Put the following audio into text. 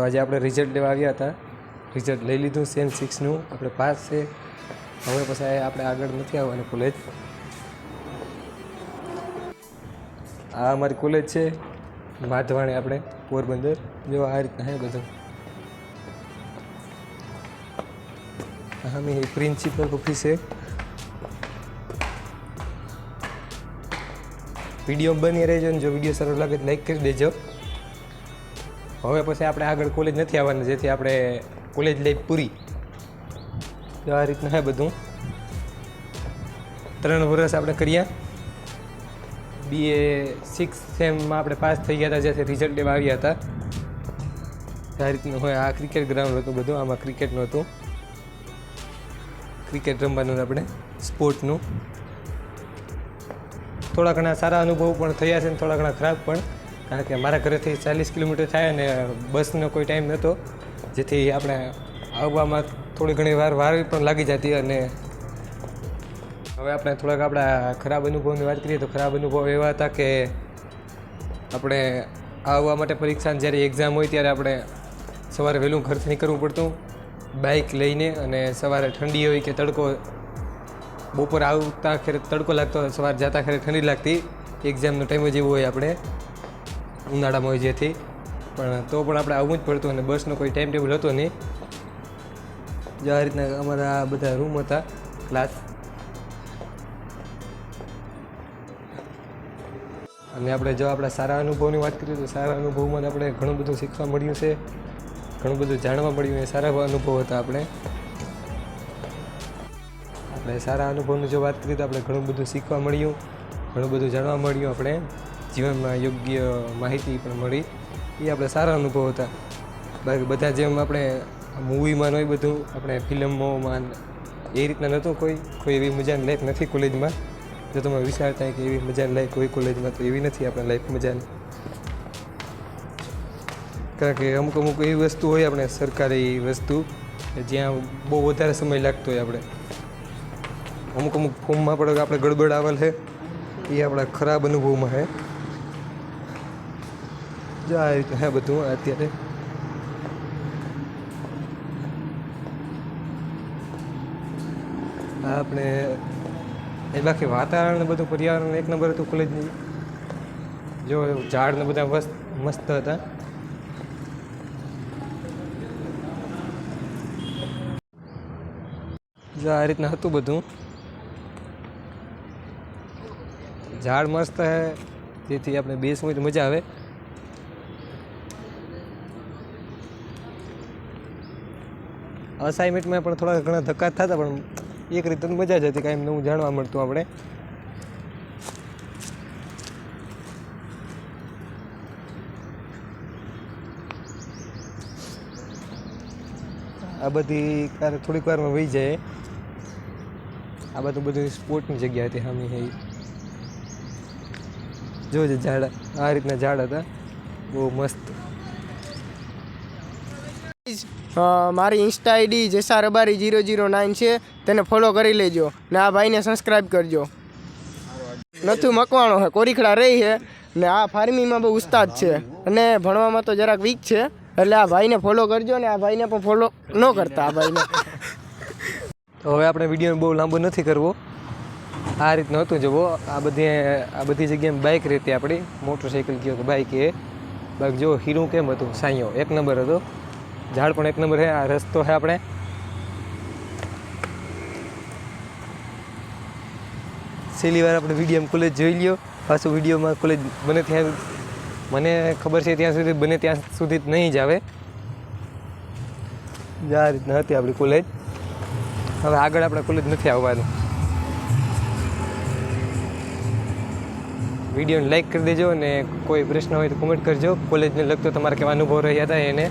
તો આજે આપણે રિઝલ્ટ લેવા આવ્યા હતા. રિઝલ્ટ લઈ લીધું સેમ સિક્સનું આપણે પાસ છે. હવે પછી આપણે આગળ નથી આવવાનું કોલેજ આ અમારી કોલેજ છે. માધવાણી આપણે, પોરબંદર. જો આ રીતના હે બધું. હા મેં પ્રિન્સિપલ ઓફિસ છે. વીડિયો બની રહેજો ને જો વીડિયો સારો લાગે લાઈક કરી દેજો. હવે પછી આપણે આગળ કોલેજ નથી આવવાની, જેથી આપણે કોલેજ લાઈફ પૂરી. તો આ રીતના હે બધું. ત્રણ વર્ષ આપણે કર્યા. બીએ સિક્સ સેમમાં આપણે પાસ થઈ ગયા હતા જેથી રિઝલ્ટ લેવા આવ્યા હતા. આ રીતનું હોય, આ ક્રિકેટ ગ્રાઉન્ડ હતું બધું, આમાં ક્રિકેટનું હતું. ક્રિકેટ રમવાનું આપણે સ્પોર્ટનું થોડા ઘણા સારા અનુભવ પણ થયા છે ને થોડા ઘણા ખરાબ પણ. કારણ કે મારા ઘરેથી ચાલીસ કિલોમીટર થાય અને બસનો કોઈ ટાઈમ નહોતો. જેથી આપણે આવવામાં થોડી ઘણી વાર વાર પણ લાગી જતી અને હવે આપણે થોડાક આપણા ખરાબ અનુભવની વાત કરીએ તો ખરાબ અનુભવ એવા હતા કે આપણે આવવા માટે પરીક્ષાની જ્યારે એક્ઝામ હોય ત્યારે આપણે સવારે વહેલું ઘરથી નીકળવું પડતું. બાઇક લઈને અને સવારે ઠંડી હોય કે તડકો, બપોર આવતા ખેર, તડકો લાગતો સવાર જતા ખેર ઠંડી લાગતી. એક્ઝામનો ટાઈમ જ એવો હોય આપણે. ઉનાળામાં હોય જેથી. પણ તો પણ આપણે આવવું જ પડતું અને બસનો કોઈ ટાઈમ ટેબલ હતો નહીં. જો આ રીતના અમારા બધા રૂમ હતા ક્લાસ અને આપણે જો આપણા સારા અનુભવની વાત કરીએ તો સારા અનુભવમાં આપણે ઘણું બધું શીખવા મળ્યું છે. ઘણું બધું જાણવા મળ્યું એ સારા અનુભવ હતા આપણે. આપણે સારા અનુભવની જો વાત કરીએ તો આપણે ઘણું બધું શીખવા મળ્યું, ઘણું બધું જાણવા મળ્યું આપણે. જીવનમાં યોગ્ય માહિતી પણ મળી. એ આપણે સારા અનુભવ હતા. બાકી બધા જેમ આપણે મૂવીમાં હોય બધું, આપણે ફિલ્મોમાં એ રીતના નહોતું કોઈ કોઈ એવી મજાની લાઈફ નથી કોલેજમાં. જો તમે વિચારતા કે એવી મજાની લાઈફ હોય કોલેજમાં, તો એવી નથી આપણે લાઈફ મજાની. કારણ કે અમુક અમુક એવી વસ્તુ હોય આપણે સરકારી વસ્તુ જ્યાં બહુ વધારે સમય લાગતો હોય આપણે. અમુક અમુક ફોર્મમાં પણ આપણે ગડબડ આવેલ છે એ આપણા ખરાબ અનુભવમાં છે જો આ બધું અત્યારે. આપણે એ બાકી વાતાવરણ બધું, પર્યાવરણ એક નંબર હતું કોલેજની જો, ઝાડ ને બધા મસ્ત મસ્ત હતા. જો, આ રીતના હતું બધું. ઝાડ મસ્ત હે તેથી આપણે બેસવું મજા આવે. અસાઇનમેન્ટમાં પણ થોડા ઘણા ધક્કા થતા, પણ એક રીતે મજા જ હતી, કાંઈ નવું જાણવા મળતું આપણે. આ બધી ક્યારે થોડીક વારમાં વહી જાય. આ બધું બધું સ્પોર્ટની જગ્યા હતી સામે એ જોજે ઝાડ, આ રીતના ઝાડ હતા. બહુ મસ્ત. મારી insta ID Jesa Rabari zero zero nine છે. તેને ફોલો કરી લેજો. ને આ ભાઈને સબસ્ક્રાઈબ કરજો. નથું મકવાણો છે કોરીખડા રહી છે ને આ ફાર્મિંગમાં બહુ ઉસ્તાદ છે. અને ભણવામાં તો જરાક વીક છે. એટલે આ ભાઈને ફોલો કરજો ને આ ભાઈને પણ ફોલો ન કરતા આ ભાઈને. તો હવે આપણે વીડિયો બહુ લાંબો નથી કરવો. આ રીતનું હતું જુઓ. આ બધી આ બધી જગ્યાએ બાઇક રહેતી આપણી. મોટરસાઇકલ ગયો કે બાઇક એ. બાઇક જો હીરું કેમ હતું? સાંયો. એક નંબર હતો. ઝાડ પણ એક નંબર છે, આ રસ્તો છે આપણે. છેલ્લી વાર આપણે વીડિયો કોલેજ જોઈ લ્યો. પાછું વિડીયોમાં કોલેજ બને ત્યાં મને ખબર છે ત્યાં સુધી બને ત્યાં સુધી જ નહીં જ આવે. આ રીતના હતી આપણી કોલેજ હવે આગળ આપણે કોલેજ નથી આવવાનું. વિડીયોને લાઈક કરી દેજો અને કોઈ પ્રશ્ન હોય તો કોમેન્ટ કરજો. કોલેજને લગતો તમારા કેવા અનુભવ રહ્યા હતા એને.